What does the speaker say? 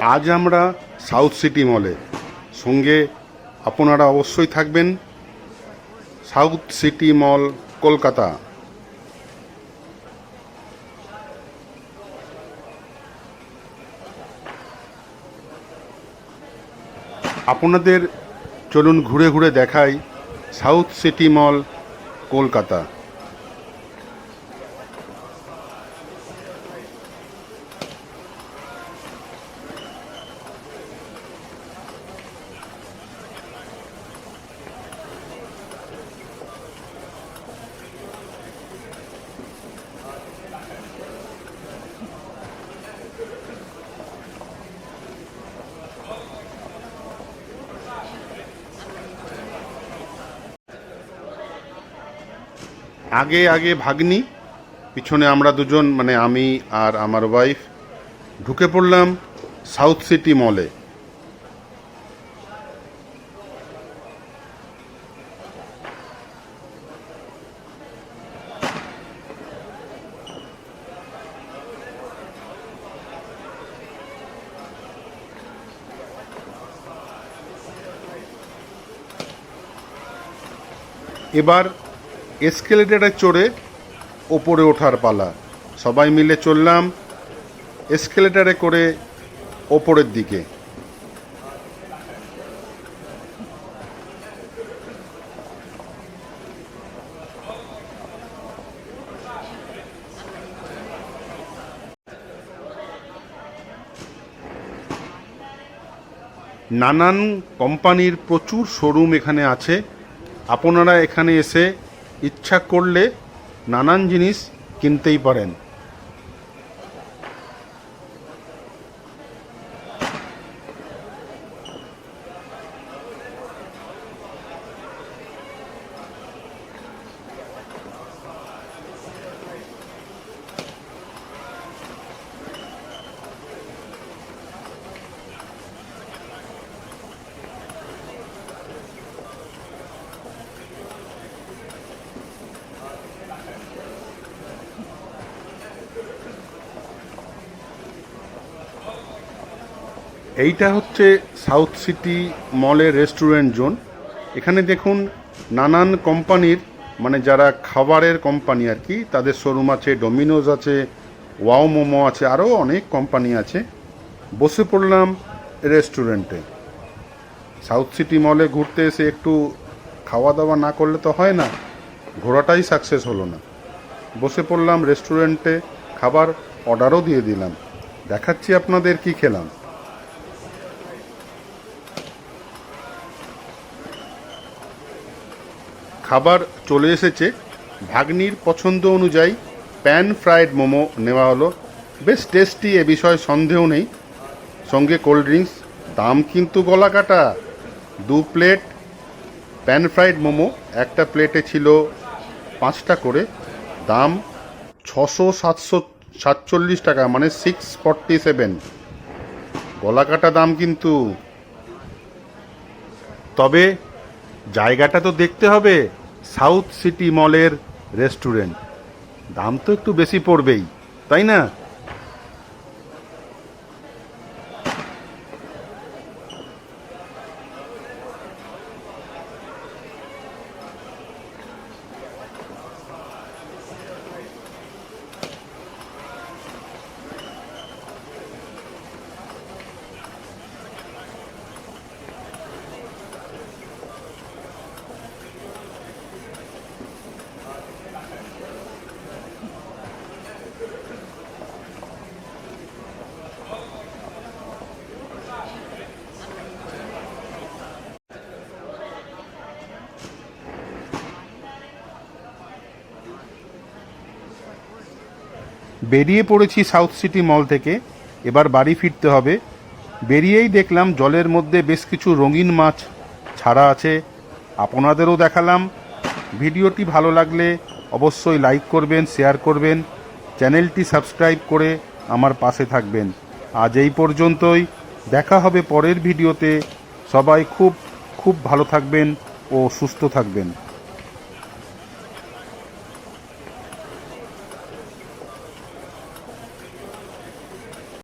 আজ আমরা south city মলে। সঙ্গে আপনারা অবশ্যই থাকবেন। South City mall, Kolkata. আপনাদের চলুন ঘুরে ঘুরে দেখাই সাউথ সিটি মল, কলকাতা। আগে আগে ভাগ্নি, পিছনে আমরা দুজন মানে আমি আর আমার ওয়াইফ ঢুকে পড়লাম সাউথ সিটি মলে এবার এসকেলেটারে চড়ে ওপরে ওঠার পালা। সবাই মিলে চললাম এসকেলেটারে করে ওপরের দিকে। নানান কোম্পানির প্রচুর শোরুম এখানে আছে। আপনারা এখানে এসে ইচ্ছা করলে নানান জিনিস কিনতেই পারেন। এইটা হচ্ছে সাউথ সিটি মলের রেস্টুরেন্ট জোন। এখানে দেখুন নানান কোম্পানির মানে যারা খাবারের কোম্পানি আর কি, তাদের শোরুম আছে, ডোমিনোজ আছে, ওয়াও মোমো আছে, আরও অনেক কোম্পানি আছে। বসে পড়লাম রেস্টুরেন্টে। সাউথ সিটি মলে ঘুরতে এসে একটু খাওয়া দাওয়া না করলে তো হয় না, ঘোরাটাই সাকসেস হলো না। বসে পড়লাম রেস্টুরেন্টে, খাবার অর্ডারও দিয়ে দিলাম। দেখাচ্ছি আপনাদের কি খেলাম। খাবার চলে এসেছে। ভাগ্নির পছন্দ অনুযায়ী প্যান ফ্রাইড মোমো নেওয়া হলো। বেশ টেস্টি, এ বিষয়ে সন্দেহ নেই। সঙ্গে কোল্ড ড্রিঙ্কস, দাম কিন্তু গলা কাটা দু প্লেট প্যান ফ্রাইড মোমো, একটা প্লেটে ছিল পাঁচটা করে। দাম ছশো সাতশো সাতচল্লিশ টাকা মানে সিক্স ফর্টি সেভেন। গলা কাটা দাম কিন্তু। তবে জায়গাটা তো দেখতে হবে, সাউথ সিটি মলের রেস্টুরেন্ট। দাম তো একটু বেশি পড়বেই, তাই না? বেরিয়ে পড়েছি সাউথ সিটি মল থেকে। এবার বাড়ি ফিরতে হবে। বেরিয়েই দেখলাম জলের মধ্যে বেশ কিছু রঙিন মাছ ছাড়া আছে। আপনাদেরও দেখালাম। ভিডিওটি ভালো লাগলে অবশ্যই লাইক করবেন, শেয়ার করবেন। চ্যানেলটি সাবস্ক্রাইব করে আমার পাশে থাকবেন। আজ এই পর্যন্তই। দেখা হবে পরের ভিডিওতে। সবাই খুব খুব ভালো থাকবেন ও সুস্থ থাকবেন।